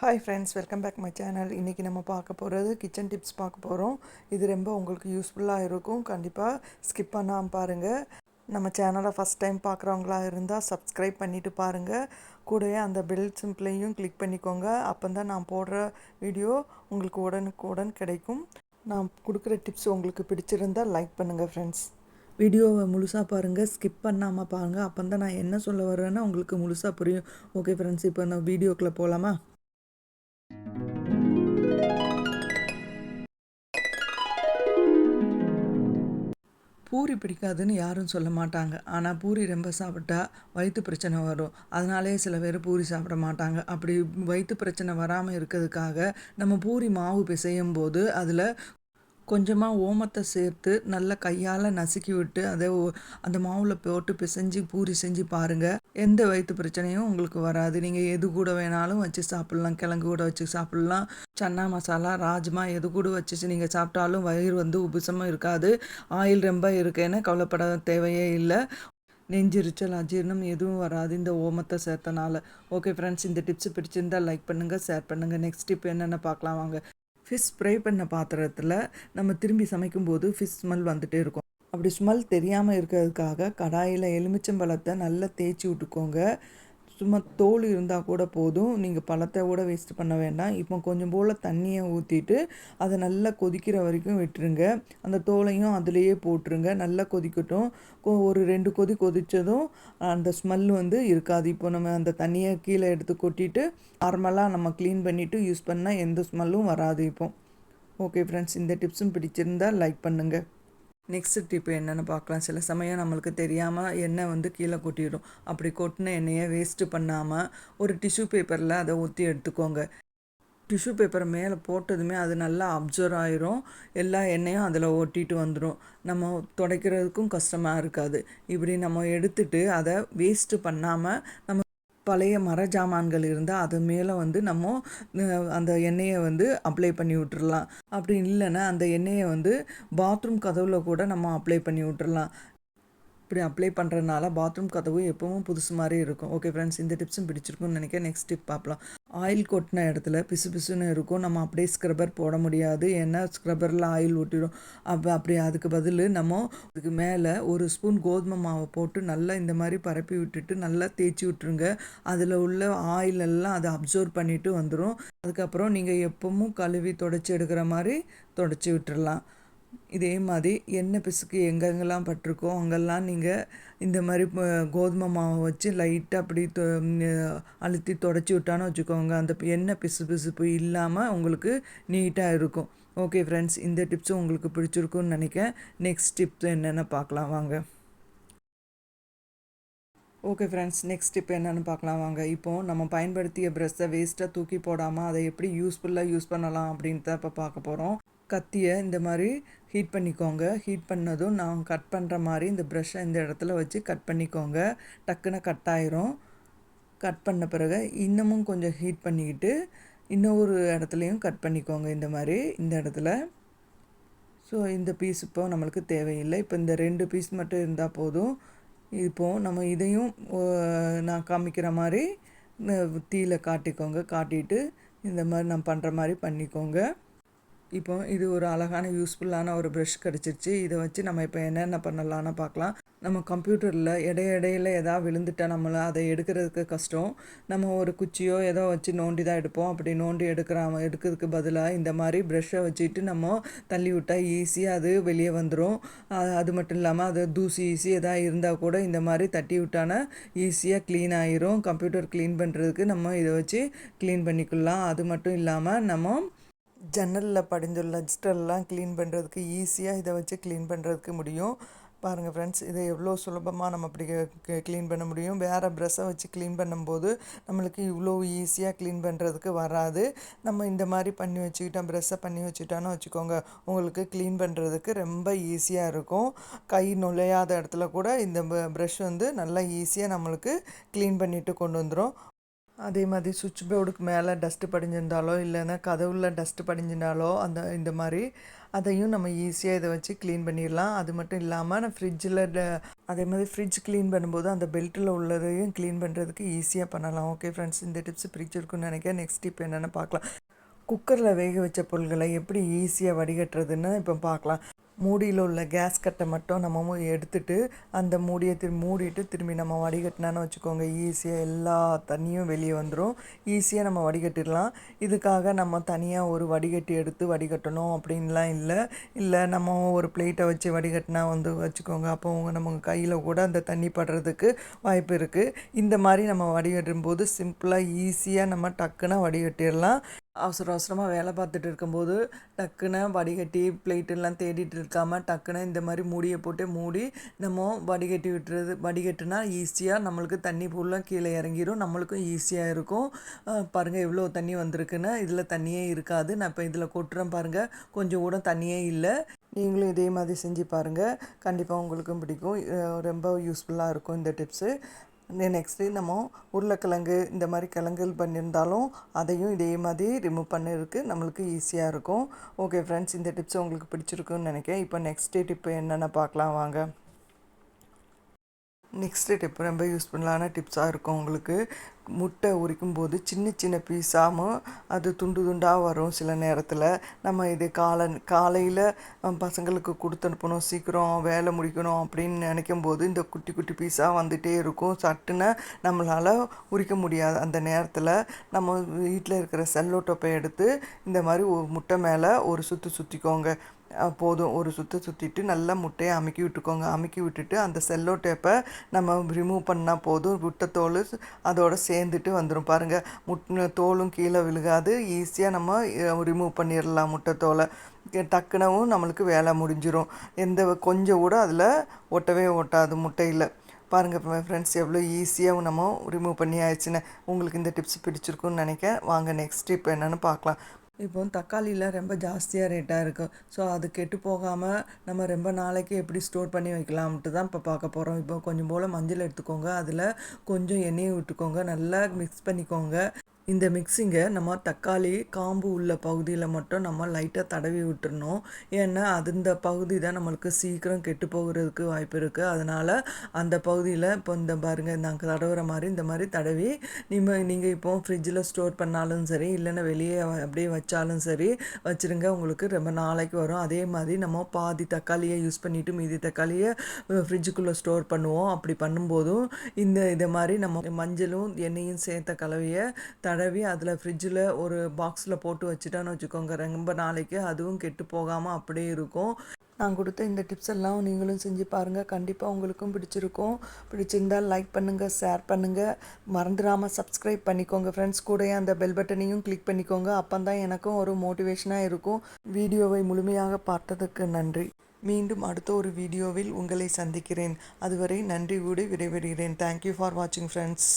Hi friends welcome back my channel இன்றைக்கி நம்ம பார்க்க போகிறது கிச்சன் டிப்ஸ் பார்க்க போகிறோம் இது ரொம்ப உங்களுக்கு யூஸ்ஃபுல்லாக இருக்கும். கண்டிப்பாக ஸ்கிப் பண்ணாமல் பாருங்கள் நம்ம சேனலை ஃபஸ்ட் டைம் பார்க்குறவங்களா இருந்தால் சப்ஸ்கிரைப் பண்ணிவிட்டு பாருங்கள் கூடவே அந்த பெல் சிம்பிளையும் கிளிக் பண்ணிக்கோங்க. அப்போ தான் நான் போடுற வீடியோ உங்களுக்கு உடனுக்குடன் கிடைக்கும். நான் கொடுக்குற டிப்ஸ் உங்களுக்கு பிடிச்சிருந்தால் லைக் பண்ணுங்கள் ஃப்ரெண்ட்ஸ் வீடியோவை முழுசாக பாருங்கள் ஸ்கிப் பண்ணாமல் பாருங்கள் அப்போ தான் நான் என்ன சொல்ல வரேன்னு உங்களுக்கு முழுசாக புரியும். ஓகே ஃப்ரெண்ட்ஸ் இப்போ நான் வீடியோக்குள்ளே போகலாமா பூரி பிடிக்காதுன்னு யாரும் சொல்ல மாட்டாங்க. ஆனால் பூரி ரொம்ப சாப்பிட்டா வயிற்று பிரச்சனை வரும். அதனாலே சில பேர் பூரி சாப்பிட மாட்டாங்க. அப்படி வயிற்று பிரச்சனை வராமல் இருக்கிறதுக்காக நம்ம பூரி மாவு பிசையும் போது அதில் கொஞ்சமாக ஓமத்தை சேர்த்து நல்லா கையால் நசுக்கி விட்டு அதை அந்த மாவில் போட்டு பிசைஞ்சு பூரி செஞ்சு பாருங்கள் எந்த வயிற்று பிரச்சனையும் உங்களுக்கு வராது. நீங்கள் எது கூட வேணாலும் வச்சு சாப்பிட்லாம். கிழங்கு கூட வச்சு சாப்பிட்லாம். சன்னா மசாலா ராஜ்மா எது கூட வச்சு நீங்கள் சாப்பிட்டாலும் வயிறு வந்து உபசமும் இருக்காது. ஆயில் ரொம்ப இருக்கேன்னு கவலைப்பட தேவையே இல்லை. நெஞ்சிருச்சல் அஜீர்ணம் எதுவும் வராது இந்த ஓமத்தை சேர்த்தனால. ஓகே ஃப்ரெண்ட்ஸ் இந்த டிப்ஸ் பிடிச்சிருந்தால் லைக் பண்ணுங்கள் ஷேர் பண்ணுங்கள் நெக்ஸ்ட் டிப் என்னென்ன பார்க்கலாம் வாங்க. ஃபிஷ் ஃப்ரை பண்ண பாத்திரத்தில் நம்ம திரும்பி சமைக்கும்போது ஃபிஷ் ஸ்மெல் வந்துகிட்டே இருக்கும். அப்படி ஸ்மெல் தெரியாமல் இருக்கிறதுக்காக கடாயில் எலுமிச்சம்பழத்தை நல்லா தேய்ச்சி விட்டுக்கோங்க. சும்மா தோல் இருந்தால் கூட போதும். நீங்கள் பழத்தை கூட வேஸ்ட் பண்ண வேண்டாம். இப்போ கொஞ்சம் போல் தண்ணியை ஊற்றிட்டு அதை நல்லா கொதிக்கிற வரைக்கும் விட்டுருங்க. அந்த தோலையும் அதுலேயே போட்டுருங்க. நல்லா கொதிக்கட்டும். ஒரு ரெண்டு கொதி கொதித்ததும் அந்த ஸ்மெல் வந்து இருக்காது. இப்போ நம்ம அந்த தண்ணியை கீழே எடுத்து கொட்டிட்டு நார்மலாக நம்ம க்ளீன் பண்ணிவிட்டு யூஸ் பண்ணால் எந்த ஸ்மெல்லும் வராது இப்போ. ஓகே ஃப்ரெண்ட்ஸ் இந்த டிப்ஸும் பிடிச்சிருந்தால் லைக் பண்ணுங்கள் நெக்ஸ்ட் டிப் என்னென்னு பார்க்கலாம். சில சமயம் நம்மளுக்கு தெரியாமல் எண்ணெய் வந்து கீழே கொட்டிடும். அப்படி கொட்டின எண்ணெயை வேஸ்ட்டு பண்ணாமல் ஒரு டிஷ்யூ பேப்பரில் அதை ஊற்றி எடுத்துக்கோங்க. டிஷ்யூ பேப்பரை மேலே போட்டதுமே அது நல்லா அப்சர்வ் ஆயிரும். எல்லா எண்ணெயும் அதில் ஒட்டிட்டு வந்துடும் நம்ம துடைக்கிறதுக்கும் கஷ்டமாக இருக்காது. இப்படி நம்ம எடுத்துட்டு அதை வேஸ்ட்டு பண்ணாமல் நம்ம பழைய மர ஜாமான்கள் இருந்தால் அது மேலே வந்து நம்ம அந்த எண்ணெயை வந்து அப்ளை பண்ணி விட்டுறலாம். அப்படி இல்லைன்னா அந்த எண்ணெயை வந்து பாத்ரூம் கதவில் கூட நம்ம அப்ளை பண்ணி விட்டுறலாம். இப்படி அப்ளை பண்ணுறதுனால பாத்ரூம் கதவு எப்பவும் புதுசு மாதிரி இருக்கும். ஓகே ஃப்ரெண்ட்ஸ் இந்த டிப்ஸும் பிடிச்சிருக்கும்னு நினைக்கிறேன். நெக்ஸ்ட் டிப் பார்க்கலாம். ஆயில் கொட்டின இடத்துல பிசு பிசுன்னு இருக்கும். நம்ம அப்படியே ஸ்க்ரப்பர் போட முடியாது. ஏன்னா ஸ்க்ரப்பரில் ஆயில் ஊட்டிடும் அப்போ அப்படி அதுக்கு பதில் நம்ம அதுக்கு மேலே ஒரு ஸ்பூன் கோதுமை மாவை போட்டு நல்லா இந்த மாதிரி பரப்பி விட்டுட்டு நல்லா தேய்ச்சி விட்டுருங்க. அதில் உள்ள ஆயில் எல்லாம் அதை அப்சர்வ் பண்ணிவிட்டு வந்துடும் அதுக்கப்புறம் நீங்கள் எப்பவும் கழுவி தொடச்சி எடுக்கிற மாதிரி தொடச்சி விட்டுடலாம் இதே மாதிரி எண்ணெய் பிசுக்கு எங்கெங்கெல்லாம் பட்டிருக்கோ அங்கெல்லாம் நீங்கள் இந்த மாதிரி கோதுமை மாவை வச்சு லைட்டாக அப்படி அழுத்தி தொடச்சி விட்டான்னு வச்சுக்கோங்க. அந்த எண்ணெய் பிசு பிசுப்பு இல்லாமல் உங்களுக்கு நீட்டாக இருக்கும். ஓகே ஃப்ரெண்ட்ஸ் இந்த டிப்ஸும் உங்களுக்கு பிடிச்சிருக்குன்னு நினைக்கிறேன். நெக்ஸ்ட் டிப்ஸ் என்னென்னு பார்க்கலாம் வாங்க. ஓகே ஃப்ரெண்ட்ஸ் நெக்ஸ்ட் டிப் என்னென்னு பார்க்கலாம் வாங்க. இப்போது நம்ம பயன்படுத்திய ப்ரெஷ்ஷை வேஸ்ட்டாக தூக்கி போடாமல் அதை எப்படி யூஸ்ஃபுல்லாக யூஸ் பண்ணலாம் அப்படின்ட்டு இப்போ பார்க்க போகிறோம் கத்தியை இந்த மாதிரி ஹீட் பண்ணிக்கோங்க. ஹீட் பண்ணதும் நான் கட் பண்ணுற மாதிரி இந்த ப்ரெஷ்ஷை இந்த இடத்துல வச்சு கட் பண்ணிக்கோங்க. டக்குன்னு கட் ஆயிரும். கட் பண்ண பிறகு இன்னமும் கொஞ்சம் ஹீட் பண்ணிக்கிட்டு இன்னொரு இடத்துலையும் கட் பண்ணிக்கோங்க இந்த மாதிரி இந்த இடத்துல. ஸோ இந்த பீஸ் இப்போ நம்மளுக்கு தேவையில்லை. இப்போ இந்த ரெண்டு பீஸ் மட்டும் இருந்தால் போதும். இப்போது நம்ம இதையும் நான் காமிக்கிற மாதிரி தீயில் காட்டிக்கோங்க. காட்டிட்டு இந்த மாதிரி நான் பண்ணுற மாதிரி பண்ணிக்கோங்க. இப்போ இது ஒரு அழகான யூஸ்ஃபுல்லான ஒரு ப்ரஷ் கிடச்சிருச்சு. இதை வச்சு நம்ம இப்போ என்னென்ன பண்ணலான்னு பார்க்கலாம். நம்ம கம்ப்யூட்டரில் இடைய இடையில எதாவது விழுந்துட்டால் நம்மளை அதை எடுக்கிறதுக்கு கஷ்டம். நம்ம ஒரு குச்சியோ ஏதோ வச்சு நோண்டி தான் எடுப்போம். அப்படி நோண்டி எடுக்கிற எடுக்கிறதுக்கு பதிலாக இந்த மாதிரி ப்ரெஷ்ஷை வச்சுட்டு நம்ம தள்ளி விட்டால் ஈஸியாக அது வெளியே வந்துடும் அது மட்டும் இல்லாமல் அது தூசி ஈஸி எதாவது இருந்தால் கூட இந்த மாதிரி தட்டி விட்டானா ஈஸியாக க்ளீன் ஆகிரும் கம்ப்யூட்டர் க்ளீன் பண்ணுறதுக்கு நம்ம இதை வச்சு க்ளீன் பண்ணிக்கலாம். அது மட்டும் இல்லாமல் நம்ம ஜன்னலில் படிந்துள்ள ஜிட்டல்லாம் க்ளீன் பண்ணுறதுக்கு ஈஸியாக இதை வச்சு க்ளீன் பண்ணுறதுக்கு முடியும். பாருங்கள் ஃப்ரெண்ட்ஸ் இதை எவ்வளோ சுலபமாக நம்ம அப்படி க்ளீன் பண்ண முடியும். வேறு ப்ரெஷ்ஷை வச்சு க்ளீன் பண்ணும்போது நம்மளுக்கு இவ்வளோ ஈஸியாக க்ளீன் பண்ணுறதுக்கு வராது. நம்ம இந்த மாதிரி பண்ணி வச்சுக்கிட்டோம் ப்ரெஷ்ஷை பண்ணி வச்சுட்டோன்னு வச்சுக்கோங்க உங்களுக்கு க்ளீன் பண்ணுறதுக்கு ரொம்ப ஈஸியாக இருக்கும். கை நுழையாத இடத்துல கூட இந்த ப்ரெஷ் வந்து நல்லா ஈஸியாக நம்மளுக்கு க்ளீன் பண்ணிவிட்டு கொண்டு வந்துடும் அதே மாதிரி சுவிட்ச் போர்டுக்கு மேலே டஸ்ட்டு படிஞ்சிருந்தாலோ இல்லைன்னா கதவுல டஸ்ட்டு படிஞ்சிருந்தாலோ அந்த இந்த மாதிரி அதையும் நம்ம ஈஸியாக இதை வச்சு க்ளீன் பண்ணிடலாம். அது மட்டும் இல்லாமல் நான் ஃப்ரிட்ஜில் அதே மாதிரி ஃப்ரிட்ஜ் க்ளீன் பண்ணும்போது அந்த பெல்ட்டில் உள்ளதையும் க்ளீன் பண்ணுறதுக்கு ஈஸியாக பண்ணலாம். ஓகே ஃப்ரெண்ட்ஸ் இந்த டிப்ஸ் பிடிச்சிருக்குன்னு நினைக்கிறேன். நெக்ஸ்ட் டிப் என்னென்னு பார்க்கலாம். குக்கரில் வேக வச்ச பொருள்களை எப்படி ஈஸியாக வடிகட்டுறதுன்னு இப்போ பார்க்கலாம். மூடியில் உள்ள கேஸ் கட்டை மட்டும் நம்ம எடுத்துட்டு அந்த மூடியை திரும்பி மூடிட்டு திரும்பி நம்ம வடிகட்டினான்னு வச்சுக்கோங்க. ஈஸியாக எல்லா தண்ணியும் வெளியே வந்துடும் ஈஸியாக நம்ம வடிகட்டிடலாம். இதுக்காக நம்ம தனியாக ஒரு வடிகட்டி எடுத்து வடிகட்டணும் அப்படின்லாம் இல்லை. இல்லை நம்ம ஒரு பிளேட்டை வச்சு வடிகட்டினா வந்து வச்சுக்கோங்க. அப்போ நம்ம கையில் கூட அந்த தண்ணி படுறதுக்கு வாய்ப்பு இருக்குது இந்த மாதிரி நம்ம வடிகட்டும் போது சிம்பிளாக ஈஸியாக நம்ம டக்குன்னு வடிகட்டிடலாம். அவசர அவசரமாக வேலை பார்த்துட்டு இருக்கும்போது டக்குன்னு வடிகட்டி பிளேட்டெல்லாம் தேடிட்டு இருக்காமல் டக்குன்னு இந்த மாதிரி மூடியை போட்டு மூடி நம்ம வடிகட்டி விட்டுறது. வடிகட்டுனா ஈஸியாக நம்மளுக்கு தண்ணி ஃபுல்லாக கீழே இறங்கிடும் நம்மளுக்கும் ஈஸியாக இருக்கும். பாருங்கள் எவ்வளோ தண்ணி வந்திருக்குன்னு. இதில் தண்ணியே இருக்காது. நான் இப்போ இதில் கொட்டுறேன் பாருங்கள் கொஞ்சம் கூட தண்ணியே இல்லை. நீங்களும் இதே மாதிரி செஞ்சு பாருங்கள் கண்டிப்பாக உங்களுக்கும் பிடிக்கும். ரொம்ப யூஸ்ஃபுல்லாக இருக்கும் இந்த டிப்ஸு நெக்ஸ்ட்டு நம்ம உருளைக்கிழங்கு இந்த மாதிரி கிழங்குகள் பண்ணியிருந்தாலும் அதையும் இதே மாதிரி ரிமூவ் பண்ணிருக்கு நம்மளுக்கு ஈஸியாக இருக்கும். ஓகே ஃப்ரெண்ட்ஸ் இந்த டிப்ஸ் உங்களுக்கு பிடிச்சிருக்குன்னு நினைக்கிறேன். இப்போ நெக்ஸ்ட்டு டிப்பு என்னென்ன பார்க்கலாம் வாங்க. நெக்ஸ்ட்டு டிப் ரொம்ப யூஸ்ஃபுல்லான டிப்ஸாக இருக்கும் உங்களுக்கு. முட்டை உரிக்கும் போது சின்ன சின்ன பீஸாகவும் அது துண்டு துண்டாக வரும் சில நேரத்தில். நம்ம இது காலை காலையில் பசங்களுக்கு கொடுத்து அனுப்பணும் சீக்கிரம் வேலை முடிக்கணும் அப்படின்னு நினைக்கும் போது இந்த குட்டி குட்டி பீஸாக வந்துகிட்டே இருக்கும். சட்டுன்னு நம்மளால் உரிக்க முடியாது. அந்த நேரத்தில் நம்ம வீட்டில் இருக்கிற செல்லோ டொப்பை எடுத்து இந்த மாதிரி முட்டை மேலே ஒரு சுற்று சுற்றிக்கோங்க போதும். ஒரு சுற்று சுற்றிட்டு நல்லா முட்டையை அமுக்கி விட்டுக்கோங்க. அமுக்கி விட்டுட்டு அந்த செல்லோ டேப்பை நம்ம ரிமூவ் பண்ணால் போதும். விட்டத்தோல் அதோடு சேர்ந்துட்டு வந்துடும் பாருங்கள் முட் தோலும் கீழே விழுகாது. ஈஸியாக நம்ம ரிமூவ் பண்ணிடலாம் முட்டைத்தோலை டக்குனவும் நம்மளுக்கு வேலை முடிஞ்சிடும் எந்த கொஞ்சம் கூட அதில் ஒட்டவே ஒட்டாது முட்டையில். பாருங்கள் ஃப்ரெண்ட்ஸ் எவ்வளோ ஈஸியாக நம்ம ரிமூவ் பண்ணி ஆயிடுச்சுன்னு. உங்களுக்கு இந்த டிப்ஸ் பிடிச்சிருக்குன்னு நினைக்க வாங்க நெக்ஸ்ட் இப்போ என்னென்னு பார்க்கலாம். இப்போ தக்காளிலாம் ரொம்ப ஜாஸ்தியாக ரேட்டாக இருக்குது ஸோ அது கெட்டு போகாமல் நம்ம ரொம்ப நாளைக்கு எப்படி ஸ்டோர் பண்ணி வைக்கலாம்ட்டு தான் இப்போ பார்க்க போகிறோம் இப்போ கொஞ்சம் போல் மஞ்சள் எடுத்துக்கோங்க. அதில் கொஞ்சம் எண்ணெயை விட்டுக்கோங்க. நல்லா மிக்ஸ் பண்ணிக்கோங்க. இந்த மிக்ஸிங்கை நம்ம தக்காளி காம்பு உள்ள பகுதியில் மட்டும் நம்ம லைட்டாக தடவி விட்டுறணும். ஏன்னா அது இந்த பகுதி தான் நம்மளுக்கு சீக்கிரம் கெட்டு போகிறதுக்கு வாய்ப்பு இருக்குது அதனால் அந்த பகுதியில் இப்போ இந்த பாருங்கள் நாங்கள் தடவுற மாதிரி இந்த மாதிரி தடவி நீங்கள் நீங்கள் இப்போ ஃப்ரிட்ஜில் ஸ்டோர் பண்ணாலும் சரி இல்லைன்னா வெளியே அப்படியே வச்சாலும் சரி வச்சுருங்க. உங்களுக்கு ரொம்ப நாளைக்கு வரும். அதே மாதிரி நம்ம பாதி தக்காளியை யூஸ் பண்ணிவிட்டு மீதி தக்காளியை ஃப்ரிட்ஜுக்குள்ளே ஸ்டோர் பண்ணுவோம். அப்படி பண்ணும்போதும் இந்த இதை மாதிரி நம்ம மஞ்சளும் எண்ணெயும் சேர்த்த கலவையை த தடவி அதில் ஃப்ரிட்ஜில் ஒரு பாக்ஸில் போட்டு வச்சுட்டான்னு வச்சுக்கோங்க. ரொம்ப நாளைக்கு அதுவும் கெட்டு போகாமல் அப்படியே இருக்கும். நான் கொடுத்த இந்த டிப்ஸ் எல்லாம் நீங்களும் செஞ்சு பாருங்கள் கண்டிப்பாக உங்களுக்கும் பிடிச்சிருக்கும். பிடிச்சிருந்தால் லைக் பண்ணுங்கள் ஷேர் பண்ணுங்கள் மறந்துடாமல் சப்ஸ்கிரைப் பண்ணிக்கோங்க ஃப்ரெண்ட்ஸ் கூட அந்த பெல் பட்டனையும் கிளிக் பண்ணிக்கோங்க. அப்போ தான் எனக்கும் ஒரு மோட்டிவேஷனாக இருக்கும். வீடியோவை முழுமையாக பார்த்ததுக்கு நன்றி. மீண்டும் அடுத்த ஒரு வீடியோவில் உங்களை சந்திக்கிறேன். அதுவரை நன்றி கூடி விடைபெறுகிறேன். தேங்க்யூ ஃபார் வாட்சிங் ஃப்ரெண்ட்ஸ்